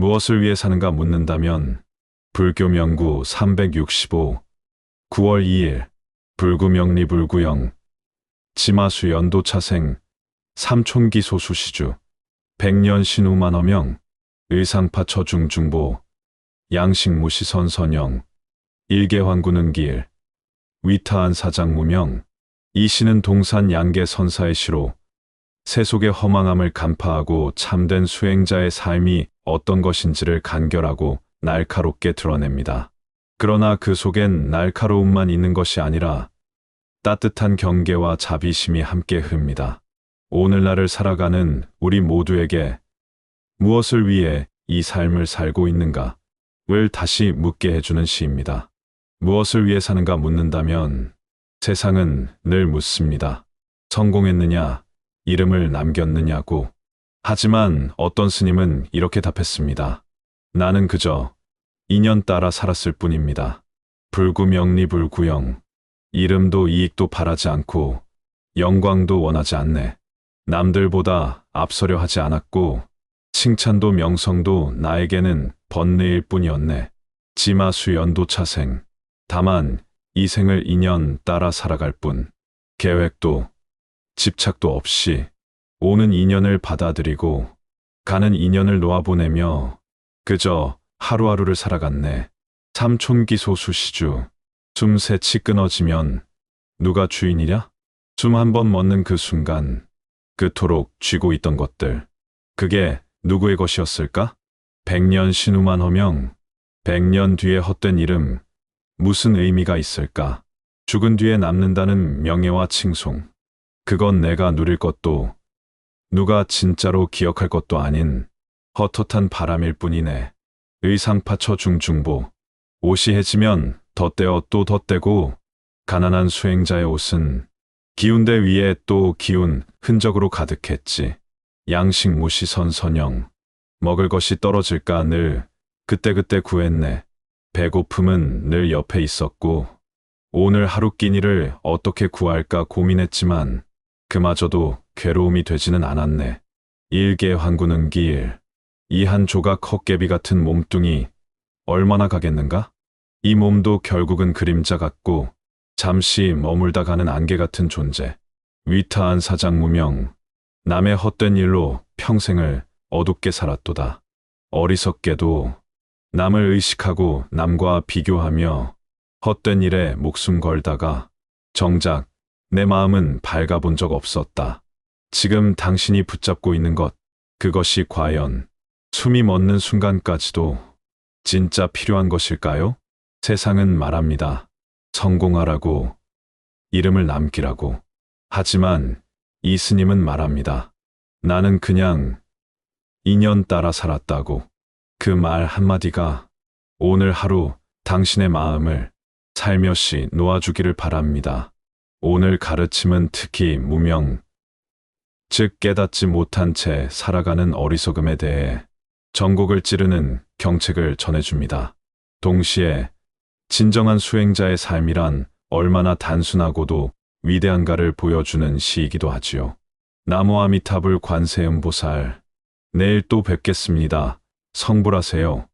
무엇을 위해 사는가 묻는다면 불교 명구 365 9월 2일 불구명리 불구영 지마수 연도차생 삼촌기 소수시주 백년 신우만어명 의상파 처중중보 양식무시 선선영 일개환구는 길 위타한 사장무명 이시는 동산 양계 선사의 시로 세속의 허망함을 간파하고 참된 수행자의 삶이 어떤 것인지를 간결하고 날카롭게 드러냅니다. 그러나 그 속엔 날카로움만 있는 것이 아니라 따뜻한 경계와 자비심이 함께 흡니다. 오늘날을 살아가는 우리 모두에게 무엇을 위해 이 삶을 살고 있는가를 다시 묻게 해주는 시입니다. 무엇을 위해 사는가 묻는다면 세상은 늘 묻습니다. 성공했느냐, 이름을 남겼느냐고. 하지만 어떤 스님은 이렇게 답했습니다. 나는 그저 인연 따라 살았을 뿐입니다. 불구명리불구영. 이름도 이익도 바라지 않고 영광도 원하지 않네. 남들보다 앞서려 하지 않았고 칭찬도 명성도 나에게는 번뇌일 뿐이었네. 지마수 연도 차생. 다만 이 생을 인연 따라 살아갈 뿐. 계획도 집착도 없이 오는 인연을 받아들이고 가는 인연을 놓아보내며 그저 하루하루를 살아갔네. 삼촌기 소수 시주. 숨새치 끊어지면 누가 주인이랴? 숨 한 번 멎는 그 순간 그토록 쥐고 있던 것들. 그게 누구의 것이었을까? 백년 신우만 허명. 백년 뒤에 헛된 이름. 무슨 의미가 있을까? 죽은 뒤에 남는다는 명예와 칭송. 그건 내가 누릴 것도 누가 진짜로 기억할 것도 아닌 헛헛한 바람일 뿐이네. 의상파처 중중보. 옷이 해지면 덧대어 또 덧대고 가난한 수행자의 옷은 기운대 위에 또 기운 흔적으로 가득했지. 양식 무시 선선영. 먹을 것이 떨어질까 늘 그때그때 구했네. 배고픔은 늘 옆에 있었고 오늘 하루 끼니를 어떻게 구할까 고민했지만 그마저도 괴로움이 되지는 않았네. 일개 환구는 길. 이한 조각 헛개비 같은 몸뚱이 얼마나 가겠는가? 이 몸도 결국은 그림자 같고 잠시 머물다 가는 안개 같은 존재. 위타한 사장 무명. 남의 헛된 일로 평생을 어둡게 살았도다. 어리석게도 남을 의식하고 남과 비교하며 헛된 일에 목숨 걸다가 정작 내 마음은 밝아본 적 없었다. 지금 당신이 붙잡고 있는 것, 그것이 과연 숨이 멎는 순간까지도 진짜 필요한 것일까요? 세상은 말합니다. 성공하라고, 이름을 남기라고. 하지만 이 스님은 말합니다. 나는 그냥 인연 따라 살았다고. 그 말 한마디가 오늘 하루 당신의 마음을 살며시 놓아주기를 바랍니다. 오늘 가르침은 특히 무명, 즉 깨닫지 못한 채 살아가는 어리석음에 대해 전곡을 찌르는 경책을 전해줍니다. 동시에 진정한 수행자의 삶이란 얼마나 단순하고도 위대한가를 보여주는 시이기도 하지요. 나무 아미타불 관세음보살. 내일 또 뵙겠습니다. 성불하세요.